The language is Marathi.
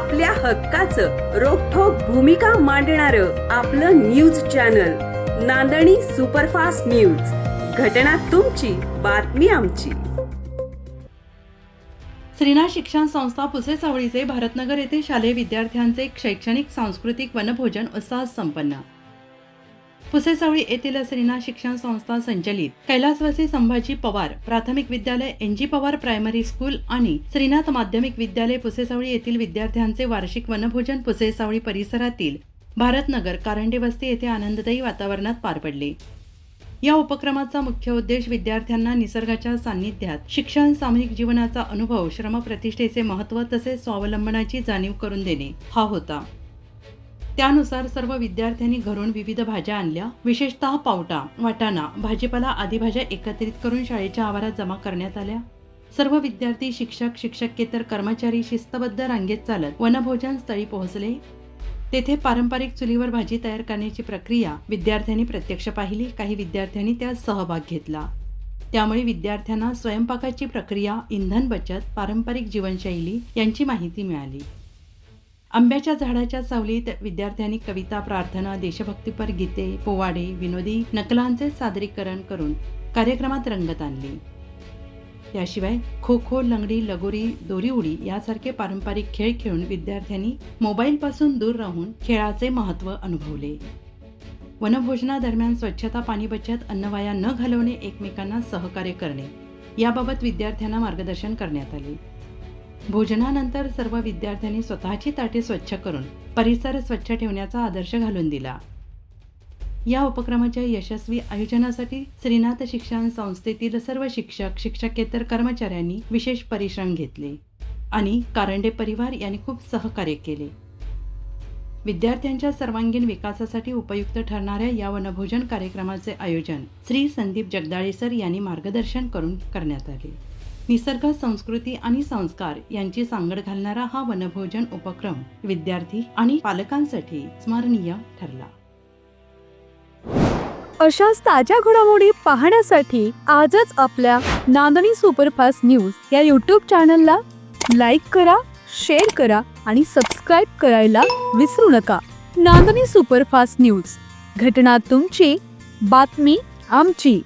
आपल्या हक्काचं रोखोक भूमिका मांडणार आपलं news channel Nandani superfast news. घटना तुमची बातमी आमची. श्रीना शिक्षण संस्था पुसे सावळीचे भारतनगर येथे शालेय विद्यार्थ्यांचे शैक्षणिक सांस्कृतिक वनभोजन उत्साह संपन्न. पुसेसावळी येथील श्रीनाथ शिक्षण संस्था संचलित. कैलासवासी संभाजी पवार प्राथमिक विद्यालय N G Pawar primary school आणि श्रीनाथ माध्यमिक विद्यालय पुसेसावळी येथील विद्यार्थ्यांचे वार्षिक वनभोजन पुसेसावळी परिसरातील भारतनगर कारंडे वस्ती येथे आनंददायी वातावरणात पार पडले. या उपक्रमाचा मुख्य उद्देश विद्यार्थ्यांना निसर्गाच्या सान्निध्यात शिक्षण सामूहिक जीवनाचा अनुभव श्रमप्रतिष्ठेचे महत्त्व तसेच स्वावलंबनाची जाणीव करून देणे हा होता. त्यानुसार सर्व विद्यार्थ्यांनी घरून विविध भाज्या आणल्या. विशेषतः पावटा वाटाणा भाजीपाला आदी भाज्या एकत्रित करून शाळेच्या आवारात जमा करण्यात आल्या. सर्व विद्यार्थी शिक्षक शिक्षकेतर कर्मचारी शिस्तबद्ध रांगेत चालत वनभोजन स्थळी पोहोचले. तेथे पारंपरिक चुलीवर भाजी तयार करण्याची प्रक्रिया विद्यार्थ्यांनी प्रत्यक्ष पाहिली. काही विद्यार्थ्यांनी त्यात सहभाग घेतला. त्यामुळे विद्यार्थ्यांना स्वयंपाकाची प्रक्रिया इंधन बचत पारंपरिक जीवनशैली यांची माहिती मिळाली. आंब्याच्या झाडाच्या सावलीत विद्यार्थ्यांनी कविता प्रार्थना देशभक्तीपर गीते पोवाडे विनोदी नकलांचे सादरीकरण करून कार्यक्रमात रंगत आणली. याशिवाय खो खो लंगडी लगोरी दोरी उडी यासारखे पारंपरिक खेळ खेळून विद्यार्थ्यांनी मोबाईलपासून दूर राहून खेळाचे महत्त्व अनुभवले. वनभोजनादरम्यान स्वच्छता पाणी बचत अन्नवाया न घालवणे एकमेकांना सहकार्य करणे याबाबत विद्यार्थ्यांना मार्गदर्शन करण्यात आले. भोजनानंतर सर्व विद्यार्थ्यांनी स्वतःची ताटे स्वच्छ करून परिसर स्वच्छ ठेवण्याचा आदर्श घालून दिला. या उपक्रमाच्या यशस्वी आयोजनासाठी श्रीनाथ शिक्षण संस्थेतील सर्व शिक्षक शिक्षकेतर कर्मचाऱ्यांनी विशेष परिश्रम घेतले आणि कारंडे परिवार यांनी खूप सहकार्य केले. विद्यार्थ्यांच्या सर्वांगीण विकासासाठी उपयुक्त ठरणाऱ्या या वनभोजन कार्यक्रमाचे आयोजन श्री संदीप जगदाळे सर यांनी मार्गदर्शन करून करण्यात आले. निसर्ग संस्कृती आणि संस्कार यांची सांगड घालणारा हा वनभोजन उपक्रम विद्यार्थी आणि पालकांसाठी स्मरणीय ठरला. अशाच ताज्या घडामोडी पाहण्यासाठी आजच आपल्या नांदणी सुपरफास्ट न्यूज या यूट्यूब चॅनलला लाईक करा शेअर करा आणि सबस्क्राईब करायला विसरू नका. Nandani superfast news. घटना तुमची बातमी आमची.